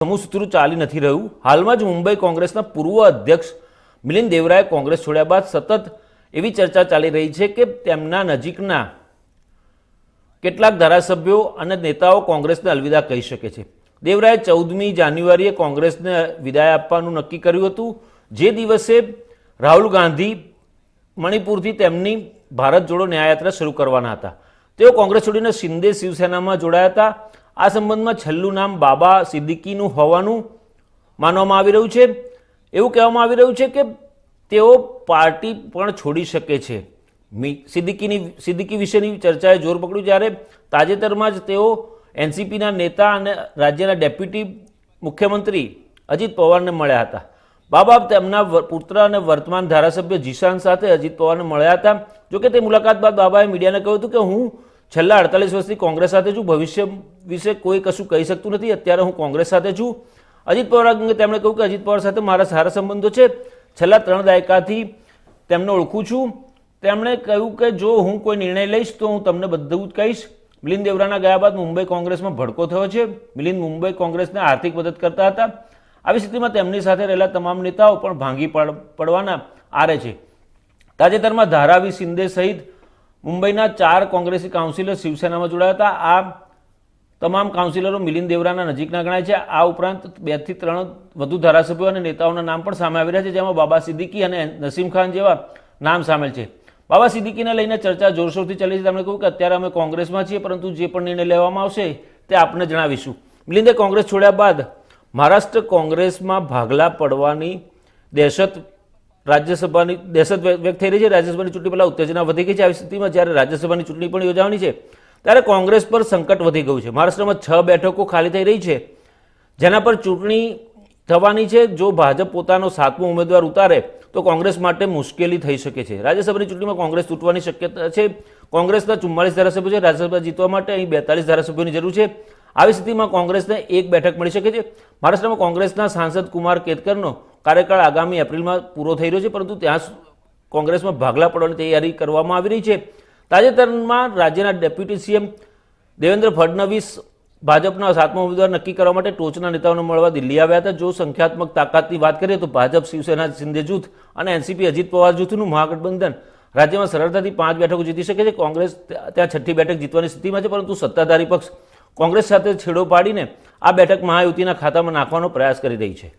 સમૂહસૂત્રું ચાલી નથી રહ્યું. હાલમાં જ મુંબઈ કોંગ્રેસના પૂર્વ અધ્યક્ષ મિલિંદ દેવરાએ કોંગ્રેસ છોડ્યા બાદ સતત એવી ચર્ચા ચાલી રહી છે કે તેમના નજીકના કેટલાક ધારાસભ્યો અને નેતાઓ કોંગ્રેસને અલવિદા કહી શકે છે. દેવરાએ ચૌદમી જાન્યુઆરીએ કોંગ્રેસને વિદાય આપવાનું નક્કી કર્યું હતું. જે દિવસે રાહુલ ગાંધી મણિપુરથી તેમની ભારત જોડો ન્યાયયાત્રા શરૂ કરવાના હતા. તેઓ કોંગ્રેસ છોડીને શિંદે શિવસેનામાં જોડાયા હતા. આ સંબંધમાં છેલ્લું નામ બાબા સિદ્દીકીનું હોવાનું માનવામાં આવી રહ્યું છે. એવું કહેવામાં આવી રહ્યું છે કે તેઓ પાર્ટી પણ છોડી શકે છે. સિદ્દીકીની, સિદ્દીકી વિશેની ચર્ચાએ જોર પકડ્યું જ્યારે તાજેતરમાં જ તેઓ એનસીપીના નેતા અને રાજ્યના ડેપ્યુટી મુખ્યમંત્રી અજીત પવારને મળ્યા હતા. બાબા તેમના પુત્ર અને વર્તમાન ધારાસભ્ય જીશાન સાથે અજીત પવારને મળ્યા હતા. જોકે તે મુલાકાત બાદ બાબાએ મીડિયાને કહ્યું હતું કે હું છેલ્લા અડતાલીસ વર્ષથી કોંગ્રેસ સાથે છું, ભવિષ્ય વિશે કોઈ કશું કહી શકતું નથી. અત્યારે હું કોંગ્રેસ સાથે છું. અજીત પવાર અંગે તેમણે કહ્યું કે અજીત પવાર સાથે મારા સારા સંબંધો છે. છેલ્લા ત્રણ દાયકાથી તેમને ઓળખું છું. તેમણે કહ્યું કે જો હું કોઈ નિર્ણય લઈશ તો હું તમને બધું જ કહીશ. મિલિંદ દેવરાના ગયા બાદ મુંબઈ કોંગ્રેસમાં ભડકો થયો છે. મિલિંદ મુંબઈ કોંગ્રેસને આર્થિક મદદ કરતા હતા. આવી સ્થિતિમાં તેમની સાથે રહેલા તમામ નેતાઓ પણ ભાંગી પડ- પડવાના આરે છે. તાજેતરમાં ધારાવી શિંદે સહિત મુંબઈના ચાર કોંગ્રેસી કાઉન્સિલર શિવસેનામાં જોડાયા હતા. આ તમામ કાઉન્સિલરો મિલિંદ દેવરાના નજીકના ગણાય છે. આ ઉપરાંત બેથી ત્રણ વધુ ધારાસભ્યો અને નેતાઓના નામ પણ સામે આવી રહ્યા છે, જેમાં બાબા સિદ્દીકી અને નસીમ ખાન જેવા નામ સામેલ છે. બાબા સિદ્દીકીને લઈને ચર્ચા જોરશોરથી ચાલી છે. તેમણે કહ્યું કે અત્યારે અમે કોંગ્રેસમાં છીએ, પરંતુ જે પણ નિર્ણય લેવામાં આવશે તે આપને જણાવીશું. મિલિંદે કોંગ્રેસ છોડ્યા બાદ મહારાષ્ટ્ર કોંગ્રેસમાં ભાગલા પડવાની દહેશત રાજ્યસભાની દહેશત વ્ય- વ્યક્ત થઈ રહી છે. રાજ્યસભાની ચૂંટણી પહેલાં ઉત્તેજના વધી ગઈ છે. આવી સ્થિતિમાં જ્યારે રાજ્યસભાની ચૂંટણી પણ યોજાવાની છે ત્યારે કોંગ્રેસ પર સંકટ વધી ગયું છે. મહારાષ્ટ્રમાં છ બેઠકો ખાલી થઈ રહી છે. જેના પર ચૂંટણી થવાની છે. જો ભાજપ પોતાનો સાતમો ઉમેદવાર ઉતારે, તો કોંગ્રેસ માટે મુશ્કેલી થઈ શકે છે. રાજ્યસભાની ચૂંટણીમાં કોંગ્રેસ તૂટવાની શક્યતા છે. કોંગ્રેસના ચુમ્માલીસ ધારાસભ્યો છે. રાજ્યસભા જીતવા માટે અહીં બેતાલીસ ધારાસભ્યોની જરૂર છે. આવી સ્થિતિમાં કોંગ્રેસને એક બેઠક મળી શકે છે. મહારાષ્ટ્રમાં કોંગ્રેસના સાંસદ કુમાર કેતકરનો કાર્યકાળ આગામી એપ્રિલમાં પૂરો થઈ રહ્યો છે, પરંતુ ત્યાં કોંગ્રેસમાં ભાગલા પડવાની તૈયારી કરવામાં આવી રહી છે. તાજેતરમાં રાજ્યના ડેપ્યુટી સીએમ દેવેન્દ્ર ફડણવીસ ભાજપના સાતમા ઉમેદવાર નક્કી કરવા માટે ટોચના નેતાઓને મળવા દિલ્હી આવ્યા હતા. જો સંખ્યાત્મક તાકાતની વાત કરીએ તો ભાજપ, શિવસેના શિંદે જૂથ અને એનસીપી અજીત પવાર જૂથનું મહાગઠબંધન રાજ્યમાં સરળતાથી પાંચ બેઠકો જીતી શકે છે. કોંગ્રેસ ત્યાં છઠ્ઠી બેઠક જીતવાની સ્થિતિમાં છે, પરંતુ સત્તાધારી પક્ષ કોંગ્રેસ સાથે છેડો પાડીને આ બેઠક મહાયુતિના ખાતામાં નાખવાનો પ્રયાસ કરી રહી છે.